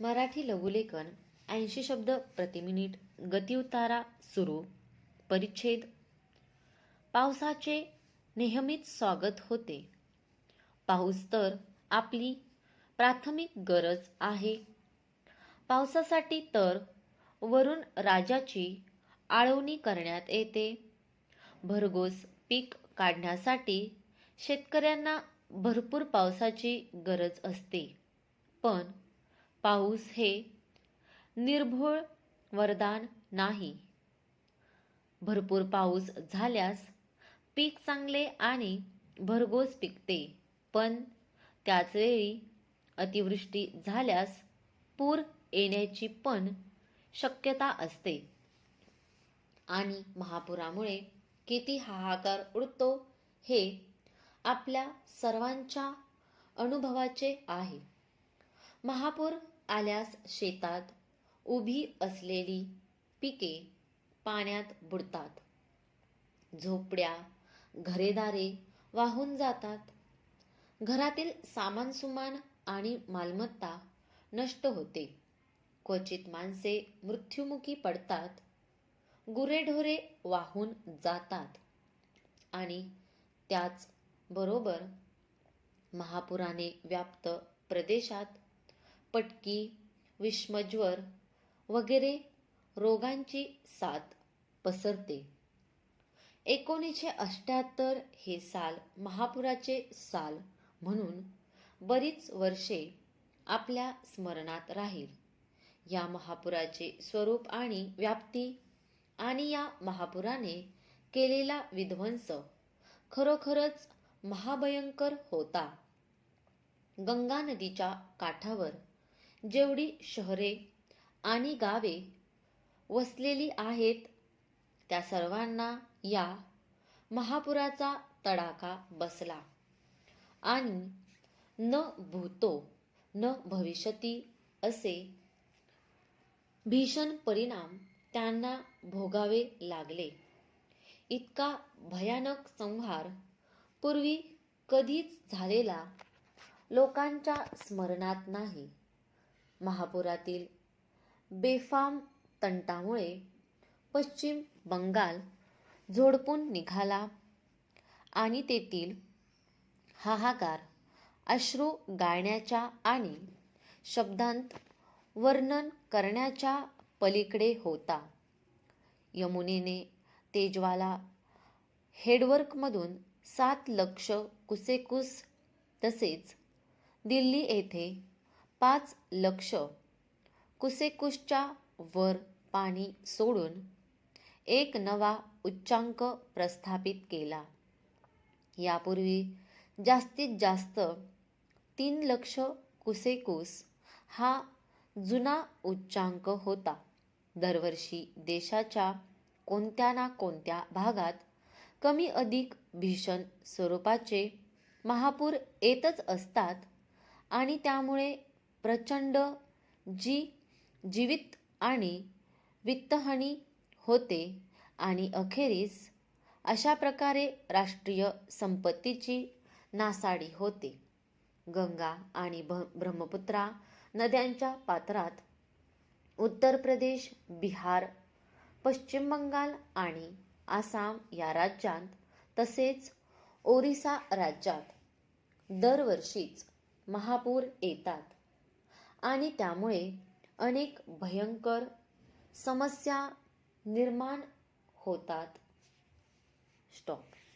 मराठी लघुलेखन ऐंशी शब्द प्रति मिनिट गतिउतारा सुरू परिच्छेद. पावसाचे नेहमीच स्वागत होते. पाऊस तर आपली प्राथमिक गरज आहे. पावसासाठी तर वरून राजाची आळवणी करण्यात येते. भरघोस पीक काढण्यासाठी शेतकऱ्यांना भरपूर पावसाची गरज असते. पण पाऊस हे निर्भोळ वरदान नाही. भरपूर पाऊस झाल्यास पीक चांगले आणि भरघोस पिकते पण त्याचवेळी अतिवृष्टी झाल्यास पूर येण्याची पण शक्यता असते. आणि महापुरामुळे किती हाहाकार उडतो हे आपल्या सर्वांच्या अनुभवाचे आहे. महापूर आल्यास शेतात उभी असलेली पिके पाण्यात बुडतात. झोपड्या घरेदारे वाहून जातात. घरातील सामानसुमान आणि मालमत्ता नष्ट होते. क्वचित माणसे मृत्युमुखी पडतात. गुरेढोरे वाहून जातात. आणि त्याचबरोबर महापुराने व्याप्त प्रदेशात पटकी विष्मज्वर वगैरे रोगांची साथ पसरते. एकोणीसशे अष्ट्याहत्तर हे साल महापुराचे साल म्हणून बरीच वर्षे आपल्या स्मरणात राहील. या महापुराचे स्वरूप आणि व्याप्ती आणि या महापुराने केलेला विध्वंस खरोखरच महाभयंकर होता. गंगा नदीच्या काठावर जेवढी शहरे आणि गावे वसलेली आहेत त्या सर्वांना या महापुराचा तडाखा बसला. आणि न भूतो न भविष्यती असे भीषण परिणाम त्यांना भोगावे लागले. इतका भयानक संहार पूर्वी कधीच झालेला लोकांच्या स्मरणात नाही. महापुरातील बेफाम तंटामुळे पश्चिम बंगाल झोडपून निघाला आणि तेथील हाहाकार अश्रू गाळण्याच्या आणि शब्दांत वर्णन करण्याच्या पलीकडे होता. यमुनेने तेजवाला हेडवर्कमधून सात लक्ष कुसेकुस तसेच दिल्ली येथे पाच लक्ष. कुसेकुसच्या वर पाणी सोडून एक नवा उच्चांक प्रस्थापित केला. यापूर्वी जास्तीत जास्त तीन लक्ष कुसेकुस हा जुना उच्चांक होता. दरवर्षी देशाच्या कोणत्या ना कोणत्या भागात कमी अधिक भीषण स्वरूपाचे महापूर येतच असतात आणि त्यामुळे प्रचंड जी जीवित आणि वित्तहानी होते आणि अखेरीस अशा प्रकारे राष्ट्रीय संपत्तीची नासाडी होते. गंगा आणि भ ब्रह्मपुत्रा नद्यांच्या पात्रात उत्तर प्रदेश बिहार पश्चिम बंगाल आणि आसाम या राज्यांत तसेच ओरिसा राज्यात दरवर्षीच महापूर येतात. आणि त्यामुळे अनेक भयंकर समस्या निर्माण होतात. स्टॉप.